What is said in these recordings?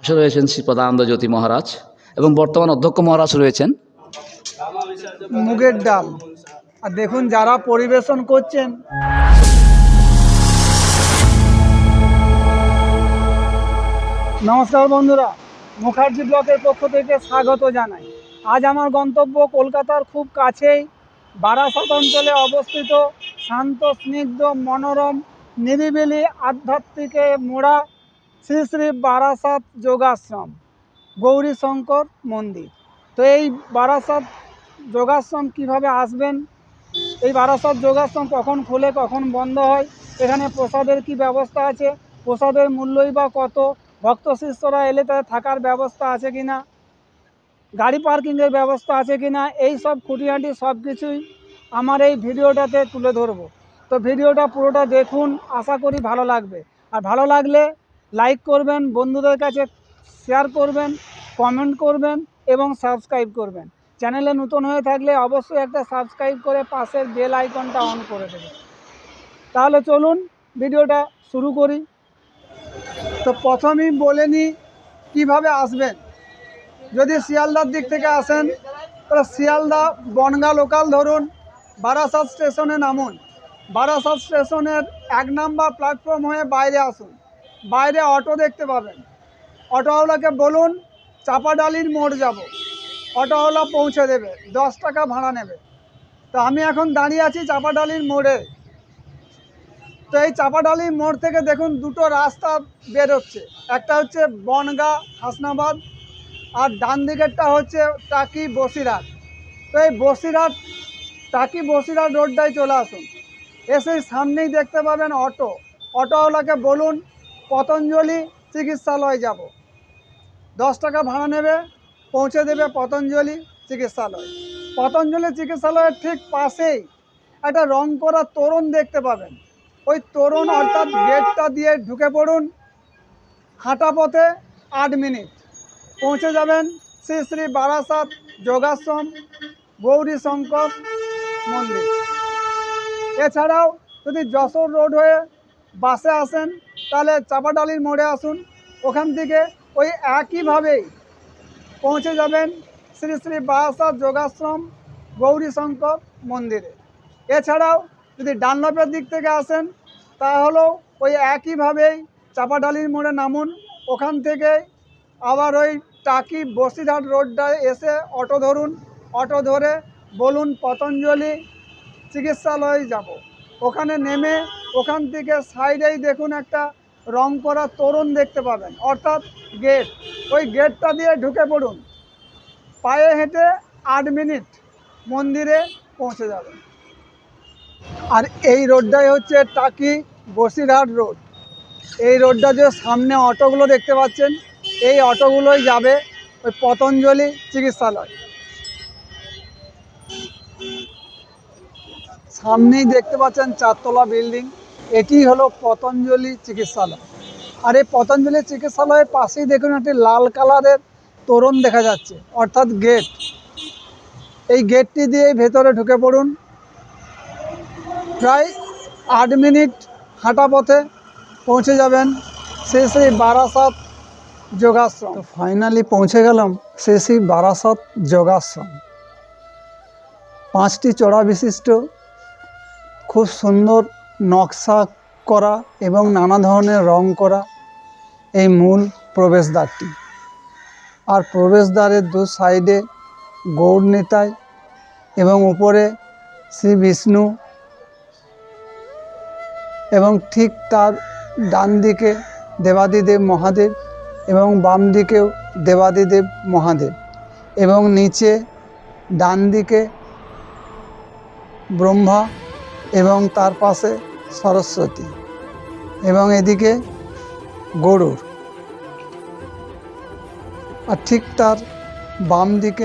পাশে রয়েছেন শ্রীপদানন্দ জ্যোতি মহারাজ এবং বর্তমান অধ্যক্ষ মহারাজ রয়েছেন। মুগের ডাল। আর দেখুন যারা পরিবেশন করছেন। নমস্কার বন্ধুরা, মুখার্জি ব্লকের পক্ষ থেকে স্বাগত জানাই। আজ আমার গন্তব্য কলকাতার খুব কাছেই বারাসাত অঞ্চলে অবস্থিত শান্ত, স্নিগ্ধ, মনোরম, নিরিবিলি আধ্যাত্মিকে মোড়া শ্রী শ্রী বারাসাত যোগাশ্রম, গৌরী শঙ্কর মন্দির। তো এই বারাসাত যোগাশ্রম কীভাবে আসবেন? এই বারাসাত যোগাশ্রম কখন খুলে, কখন বন্ধ হয়? এখানে প্রসাদের কি ব্যবস্থা আছে? প্রসাদের মূল্যই বা কত? ভক্ত শিষ্যরা এলে তাদের থাকার ব্যবস্থা আছে কি না? গাড়ি পার্কিংয়ের ব্যবস্থা আছে কি না? এই সব খুঁটিনাটি সব কিছুই আমার এই ভিডিওটাতে তুলে ধরবো। তো ভিডিওটা পুরোটা দেখুন, আশা করি ভালো লাগবে। আর ভালো লাগলে লাইক করবেন, বন্ধুদের কাছে শেয়ার করবেন কমেন্ট করবেন এবং সাবস্ক্রাইব করবেন। চ্যানেলে নতুন হয়ে থাকলে অবশ্যই একটা সাবস্ক্রাইব করে পাশের বেল আইকনটা অন করে দেবেন। তাহলে চলুন ভিডিওটা শুরু করি। তো প্রথমেই বলে নিই কীভাবে আসবেন। যদি শিয়ালদার দিক থেকে আসেন, তাহলে শিয়ালদা বনগা লোকাল ধরুন, বারাসাত স্টেশনে নামুন। বারাসাত স্টেশনের এক নাম্বার প্ল্যাটফর্ম হয়ে বাইরে আসুন। বাইরে অটো দেখতে পাবেন। অটোওয়ালাকে বলুন, চাপাডালির মোড় যাব। অটোওয়ালা পৌঁছে দেবে, দশ টাকা ভাড়া নেবে। তো আমি এখন দাঁড়িয়ে আছি চাপাডালির মোড়ে। তো এই চাপাডালির মোড় থেকে দেখুন দুটো রাস্তা বেরোচ্ছে। একটা হচ্ছে বনগা, হাসনাবাদ, আর ডান দিকেরটা হচ্ছে টাকি বসিরহাট। তো এই বসিরহাট, টাকি বসিরহাট রোডটায় চলে আসুন। এসে সামনেই দেখতে পাবেন অটো। অটোওয়ালাকে বলুন পতঞ্জলি চিকিৎসালয় যাব। দশ টাকা ভাড়া নেবে, পৌঁছে দেবে পতঞ্জলি চিকিৎসালয়। পতঞ্জলি চিকিৎসালয়ের ঠিক পাশেই একটা রং করা তোরণ দেখতে পাবেন। ওই তোরণ অর্থাৎ গেটটা দিয়ে ঢুকে পড়ুন। হাঁটা পথে আট মিনিট। পৌঁছে যাবেন শ্রী শ্রী বারাসাত যোগাশ্রম, গৌরী শঙ্কর মন্দির। এছাড়াও যদি যশোর রোড হয়ে বাসে আসেন তাহলে চাপাডালির মোড়ে আসুন। ওখান থেকে ওই একইভাবেই পৌঁছে যাবেন শ্রী শ্রী বারাসাত যোগাশ্রম গৌরী শঙ্কর মন্দিরে। এছাড়াও যদি ডানলপের দিক থেকে আসেন, তাহলেও ওই একইভাবেই চাপাডালির মোড়ে নামুন। ওখান থেকে আবার ওই টাকি বসিরহাট রোডটায় এসে অটো ধরুন। অটো ধরে বলুন, পতঞ্জলি চিকিৎসালয়ে যাব। ওখানে নেমে ওখান থেকে সাইডেই দেখুন একটা রং করা তরুণ দেখতে পাবেন। অর্থাৎ গেট ওই গেটটা দিয়ে ঢুকে পড়ুন। পায়ে হেঁটে আট মিনিট মন্দিরে পৌঁছে যাবেন। আর এই রোডটাই হচ্ছে টাকি বসিরহাট রোড। এই রোডটা যে সামনে অটোগুলো দেখতে পাচ্ছেন, এই অটোগুলোই যাবে ওই পতঞ্জলি চিকিৎসালয়। সামনেই দেখতে পাচ্ছেন চারতলা বিল্ডিং। এটি হলো পতঞ্জলি চিকিৎসালয়। আর এই পতঞ্জলি চিকিৎসালয়ের পাশেই দেখুন একটি লাল কালারের তোরণ দেখা যাচ্ছে, অর্থাৎ গেট। এই গেটটি দিয়ে ভেতরে ঢুকে পড়ুন। প্রায় আট মিনিট হাঁটা পথে পৌঁছে যাবেন শ্রী শ্রী বারাসাত যোগাশ্রম। ফাইনালি পৌঁছে গেলাম শ্রী শ্রী বারাসাত যোগাশ্রম। পাঁচটি চড়া বিশিষ্ট, খুব সুন্দর নকশা করা এবং নানা ধরনের রং করা এই মূল প্রবেশদ্বারটি। আর প্রবেশদ্বারের দু সাইডে গৌড় নিতাই এবং উপরে শ্রী বিষ্ণু এবং ঠিক তার ডান দিকে দেবাদিদেব মহাদেব এবং বাম দিকেও দেবাদিদেব মহাদেব এবং নিচে ডান দিকে ব্রহ্মা এবং তার পাশে সরস্বতী এবং এদিকে গরুর। আর ঠিক তার বাম দিকে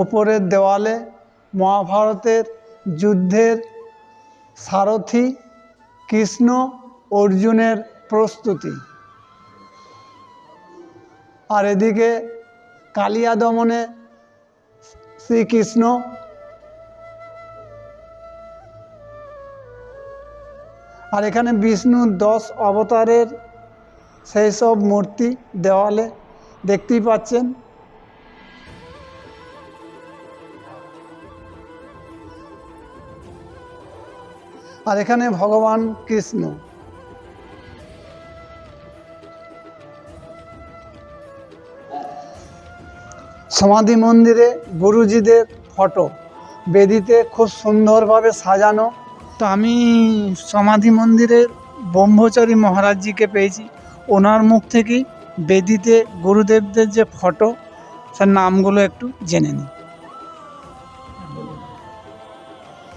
ওপরের দেওয়ালে মহাভারতের যুদ্ধের সারথি কৃষ্ণ অর্জুনের প্রস্তুতি। আর এদিকে কালিয়া দমনে শ্রীকৃষ্ণ আর এখানে বিষ্ণুর দশ অবতারের সেই সব মূর্তি দেওয়ালে দেখতেই পাচ্ছেন। আর এখানে ভগবান কৃষ্ণ। সমাধি মন্দিরে গুরুজিদের ফটো, বেদিতে খুব সুন্দরভাবে সাজানো। তো আমি সমাধি মন্দিরের ব্রহ্মচারী মহারাজজিকে পেয়েছি। ওনার মুখ থেকেই বেদিতে গুরুদেবদের যে ফটো, তার নামগুলো একটু জেনে নিই।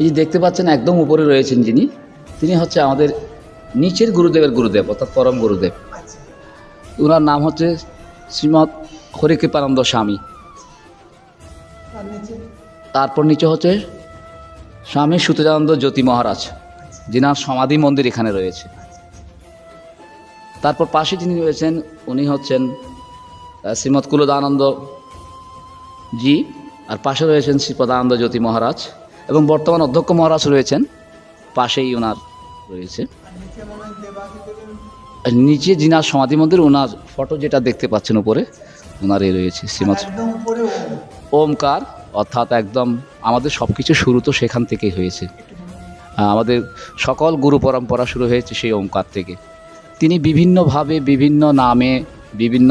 এই যে দেখতে পাচ্ছেন একদম উপরে রয়েছেন যিনি তিনি হচ্ছে আমাদের নিচের গুরুদেবের গুরুদেব অর্থাৎ পরম গুরুদেব। ওনার নাম হচ্ছে শ্রীমৎ হরিকৃপানন্দ স্বামী। তারপর নিচে হচ্ছে স্বামী সুতজানন্দ জ্যোতি মহারাজ যিনার সমাধি মন্দির এখানে রয়েছে। তারপর পাশে যিনি রয়েছেন উনি হচ্ছেন শ্রীমৎ কুলদানন্দ জি আর পাশে রয়েছেন শ্রীপদানন্দ জ্যোতি মহারাজ। এবং বর্তমান অধ্যক্ষ মহারাজ রয়েছেন, পাশেই ওনার রয়েছে। নিচে যিনার সমাধি মন্দির, ওনার ফটো যেটা দেখতে পাচ্ছেন উপরে ওনার রয়েছে শ্রীমৎ। ওমকার, অর্থাৎ একদম আমাদের সব কিছু শুরু তো সেখান থেকেই হয়েছে। আমাদের সকল গুরু পরম্পরা শুরু হয়েছে সেই ওমকার থেকে। তিনি বিভিন্নভাবে, বিভিন্ন নামে, বিভিন্ন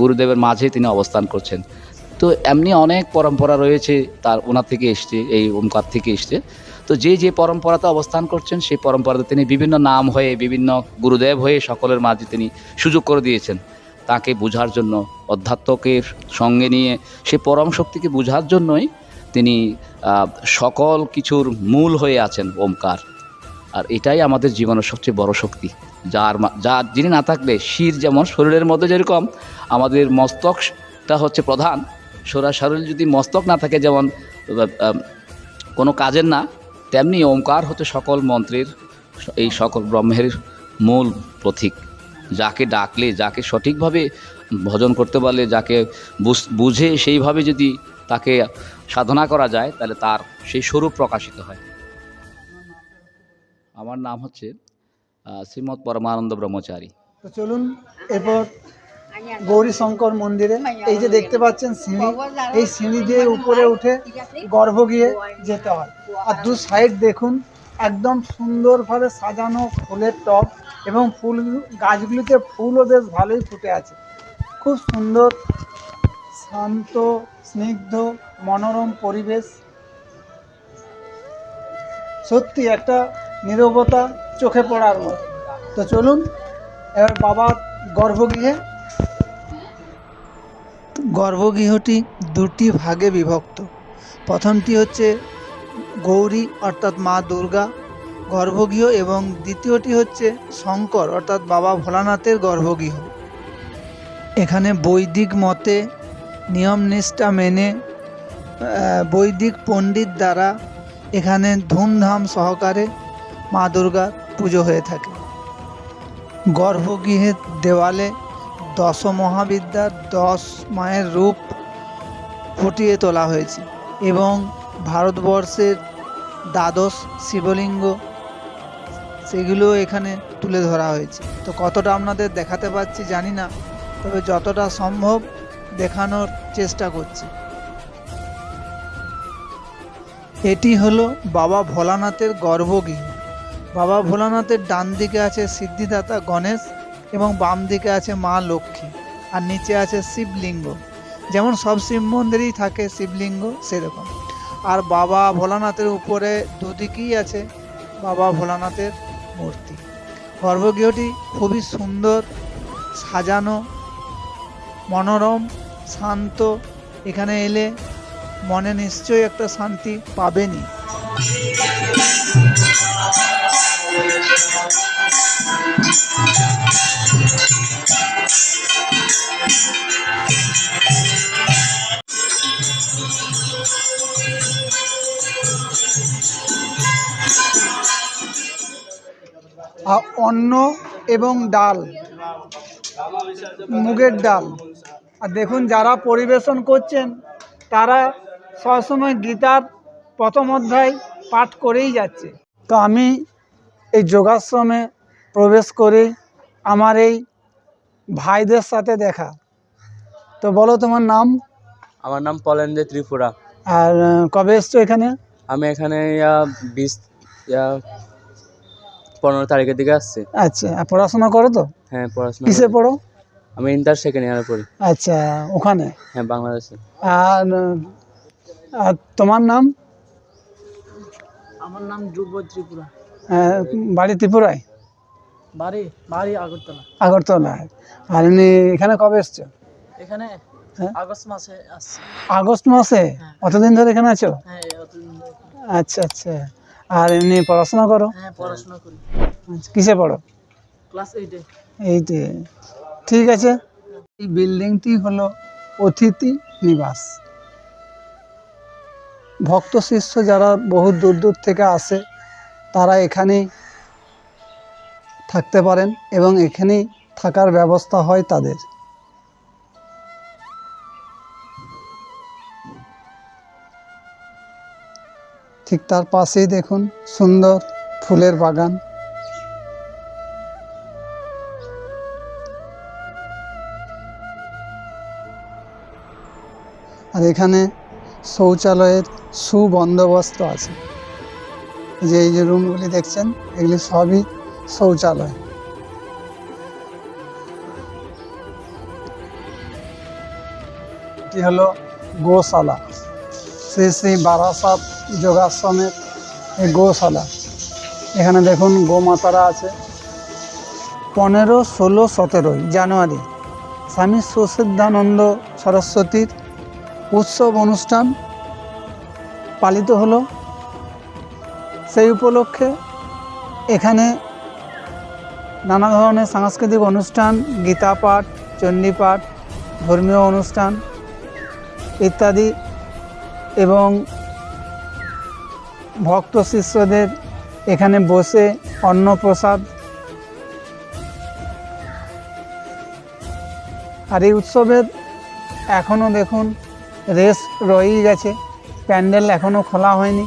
গুরুদেবের মাঝে তিনি অবস্থান করছেন। তো এমনি অনেক পরম্পরা রয়েছে তার ওনার থেকে এসছে, এই ওমকার থেকে এসছে। তো যে যে পরম্পরাতে অবস্থান করছেন, সেই পরম্পরাতে তিনি বিভিন্ন নাম হয়ে, বিভিন্ন গুরুদেব হয়ে সকলের মাঝে তিনি সুযোগ করে দিয়েছেন। তাকে বোঝার জন্য, অধ্যাত্মকের সঙ্গে নিয়ে সে পরম শক্তিকে বোঝার জন্যই তিনি সকল কিছুর মূল হয়ে আছেন ওমকার। আর এটাই আমাদের জীবনের সবচেয়ে বড় শক্তি। যার যার যিনি না থাকলে শির যেমন শরীরের মধ্যে যেরকম আমাদের মস্তকটা হচ্ছে প্রধান সোরা শরীর যদি মস্তক না থাকে, যেমন কোনো কাজের না, তেমনি ওমকার হচ্ছে সকল মন্ত্রের, এই সকল ব্রহ্মের মূল প্রতীক। যাকে ডাকলে, যাকে সঠিকভাবে ভজন করতে পারলে যাকে বুঝ- সেইভাবে যদি তাকে সাধনা করা যায়, তাহলে তার সেই স্বরূপ প্রকাশিত হয়। আমার নাম হচ্ছে শ্রীমৎ পরমানন্দ ব্রহ্মচারী। চলুন, এরপর গৌরী শঙ্কর মন্দিরে। এই যে দেখতে পাচ্ছেন সিঁড়ি, এই সিঁড়ি দিয়ে উপরে উঠে গর্ভ গিয়ে যেতে হয়। আর দু সাইড দেখুন, একদম সুন্দরভাবে সাজানো ফুলের টব এবং ফুল, গাছগুলিতে ফুলও বেশ ভালোই ফুটে আছে। খুব সুন্দর, শান্ত, স্নিগ্ধ, মনোরম পরিবেশ। সত্যি একটা নীরবতা চোখে পড়ার মতো। তো চলুন, এবার বাবা গর্ভগৃহে গর্ভগৃহটি দুটি ভাগে বিভক্ত। প্রথমটি হচ্ছে গৌরী, অর্থাৎ মা দুর্গা, গর্ভগৃহ এবং দ্বিতীয়টি হচ্ছে শঙ্কর, অর্থাৎ বাবা ভোলানাথের গর্ভগৃহ। এখানে বৈদিক মতে নিয়ম নিষ্ঠা মেনে বৈদিক পণ্ডিত দ্বারা এখানে ধুমধাম সহকারে মা দুর্গার পুজো হয়ে থাকে। গর্ভগৃহের দেওয়ালে দশ মহাবিদ্যার দশ মায়ের রূপ ফুটিয়ে তোলা হয়েছে এবং ভারতবর্ষের দ্বাদশ শিবলিঙ্গ, সেগুলো এখানে তুলে ধরা হয়েছে। তো কতটা আপনাদের দেখাতে পারছি জানি না, তবে যতটা সম্ভব দেখানোর চেষ্টা করছি। এটি হলো বাবা ভোলানাথের গর্ভগৃহ। বাবা ভোলানাথের ডান দিকে আছে সিদ্ধিদাতা গণেশ এবং বাম দিকে আছে মা লক্ষ্মী, আর নিচে আছে শিবলিঙ্গ। যেমন সব শিব মন্দিরেই থাকে শিবলিঙ্গ, সেরকম। আর বাবা ভোলানাথের উপরে দুদিকেই আছে বাবা ভোলানাথের মূর্তি। গর্ভগৃহটি খুবই সুন্দর, সাজানো, মনোরম, শান্ত। এখানে এলে মনে নিশ্চয়ই একটা শান্তি পাবেনই। অন্ন এবং ডাল, মুগের ডাল। আর দেখুন, যারা পরিবেশন করছেন, তারা সবসময় গীতার প্রথম অধ্যায় পাঠ করেই যাচ্ছে। তো আমি এই যোগাশ্রমে প্রবেশ করেই আমার এই ভাইদের সাথে দেখা। তো বলো তোমার নাম? আমার নাম পলেন্দে ত্রিপুরা। আর কবে এসছো এখানে? আমি এখানে ইয়া বিশ ইয়া পনেরো তারিখের দিকে আসছি। আচ্ছা আর পড়াশোনা করো তো? হ্যাঁ পড়াশোনা কিসে পড়ো? আমি ইন্টার সেকেন্ড ইয়ারে পড়ি। আচ্ছা ওখানে? হ্যাঁ বাংলাদেশে। আর আর তোমার নাম? আমার নাম ধ্রুব ত্রিপুরা। আহ, বাড়ি ত্রিপুরায়? বাড়ি বাড়ি আগরতলা। আগরতলায় আর এমনি এখানে কবে এসছো এখানে হ্যাঁ? আগস্ট মাসে আসছে। আগস্ট মাসে? অতদিন ধরে এখানে আছো? হ্যাঁ এখানে। আচ্ছা আচ্ছা। আর এমনি পড়াশোনা করো? হ্যাঁ পড়াশোনা করি। আচ্ছা, কিসে পড়ো? ক্লাস এইটে। এইটে। ঠিক আছে। এই বিল্ডিংটি হলো অতিথি নিবাস। ভক্ত শিষ্য যারা বহু দূর দূর থেকে আসে তারা এখানেই থাকতে পারেন এবং এখানেই থাকার ব্যবস্থা হয় তাদের। ঠিক তার পাশেই দেখুন সুন্দর ফুলের বাগান। আর এখানে শৌচালয়ের সুবন্দোবস্ত আছে। যে এই যে রুমগুলি দেখছেন, এগুলি সবই শৌচালয়। এটি হলো গোশালা। শ্রী শ্রী বারাসাত যোগাশ্রমের এই গোশালা। এখানে দেখুন গোমাতারা আছে। পনেরো ষোলো সতেরোই জানুয়ারি স্বামী সুসিদ্ধানন্দ সরস্বতীর উৎসব অনুষ্ঠান পালিত হলো। সেই উপলক্ষে এখানে নানা ধরনের সাংস্কৃতিক অনুষ্ঠান গীতা পাঠ চণ্ডীপাঠ, ধর্মীয় অনুষ্ঠান ইত্যাদি এবং ভক্ত শিষ্যদের এখানে বসে অন্নপ্রসাদ আর এই উৎসবের এখনও দেখুন, রেস রয়েই গেছে। প্যান্ডেল এখনও খোলা হয়নি।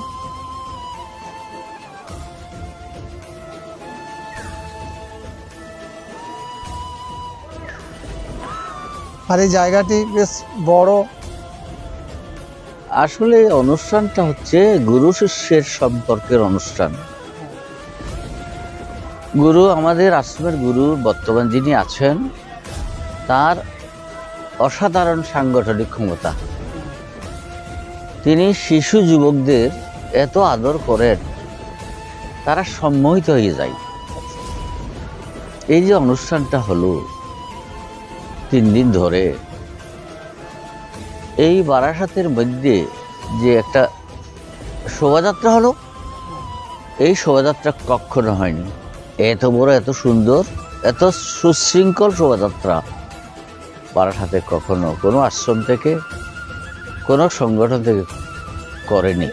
আর এই জায়গাটি বেশ বড়। আসলে অনুষ্ঠানটা হচ্ছে গুরু শিষ্যের সম্পর্কের অনুষ্ঠান। গুরু আমাদের আশ্রমের গুরু বর্তমান যিনি আছেন, তার অসাধারণ সাংগঠনিক ক্ষমতা। তিনি শিশু যুবকদের এত আদর করেন, তারা সম্মোহিত হয়ে যায়। এই যে অনুষ্ঠানটা হলো তিন দিন ধরে এই বারাসাতের মধ্যে যে একটা শোভাযাত্রা হলো এই শোভাযাত্রা কখনো হয়নি। এত বড় এত সুন্দর এত সুশৃঙ্খল শোভাযাত্রা বারাসাতে কখনো কোনো আশ্রম থেকে কোনো সংগঠন থেকে করেনি?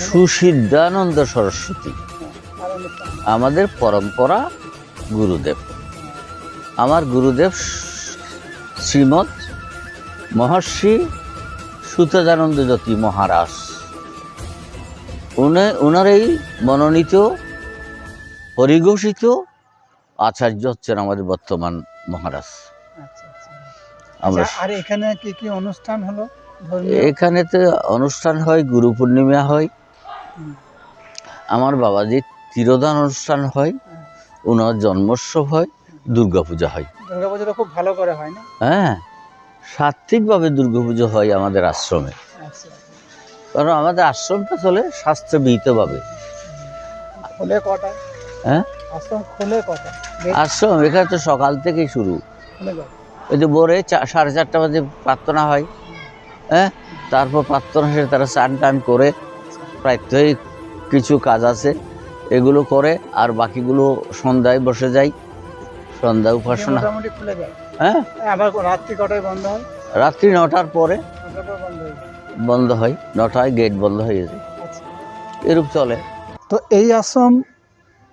সুসিদ্ধানন্দ সরস্বতী আমাদের পরম্পরা গুরুদেব। আমার গুরুদেব শ্রীমৎ মহর্ষি সুতদানন্দ জ্যোতি মহারাজ। উনি ওনার এই মনোনীত পরিঘোষিত আচার্য হচ্ছেন আমাদের বর্তমান মহারাজ। আচ্ছা আচ্ছা। আমরা আচ্ছা, আর এখানে কি কি অনুষ্ঠান হলো? এখানে তো অনুষ্ঠান হয় গুরু পূর্ণিমা হয়। আমার বাবাজির তিরোধান অনুষ্ঠান হয়। ওনার জন্মোৎসব হয় দুর্গাপূজা হয়। দুর্গাপুজোটা খুব ভালো করে হয় না? হ্যাঁ সাত্ত্বিকভাবে দুর্গাপুজো হয় আমাদের আশ্রমে। আচ্ছা। কারণ আমাদের আশ্রমটা চলে খুলে কটায় হ্যাঁ? আশ্রম খুলে গেট আশ্রম এখানে তো সকাল থেকেই শুরু। ওই যে ভোরে সাড়ে চারটা বাজে প্রার্থনা হয়। হ্যাঁ? তারপর প্রার্থনা শেষে তারা স্নান টান করে প্রাত্যহিক কিছু কাজ আছে। এগুলো করে আর বাকিগুলো সন্ধ্যায় বসে যায় সন্ধ্যা উপাসনা। হ্যাঁ? আবার রাত্রি কটায় বন্ধ হয়? রাত্রি নটার পরে হয়ে বন্ধ হয়। নটায় গেট বন্ধ হয়ে যায়। আচ্ছা। এরূপ চলে। তো এই আশ্রম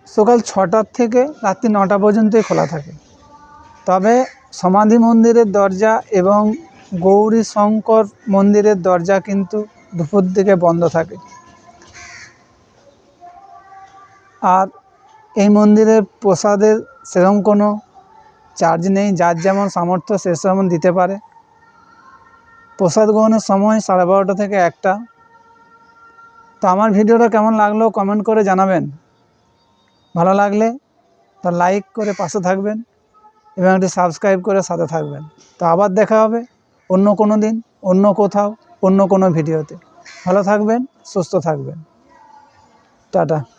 সকাল ছটার থেকে রাত্রি নটা পর্যন্তই খোলা থাকে। তবে সমাধি মন্দিরের দরজা এবং গৌরী শঙ্কর মন্দিরের দরজা কিন্তু দুপুর দিকে বন্ধ থাকে। আর এই মন্দিরের প্রসাদের সেরকম কোনো চার্জ নেই, যার যেমন সামর্থ্য সে সেমন দিতে পারে। প্রসাদ গ্রহণের সময় সাড়ে বারোটা থেকে একটা। তো আমার ভিডিওটা কেমন লাগল কমেন্ট করে জানাবেন। ভালো লাগলে তা লাইক করে পাশে থাকবেন এবং একটি সাবস্ক্রাইব করে সাথে থাকবেন। তো আবার দেখা হবে অন্য কোনো দিন, অন্য কোথাও, অন্য কোনো ভিডিওতে। ভালো থাকবেন, সুস্থ থাকবেন। টাটা।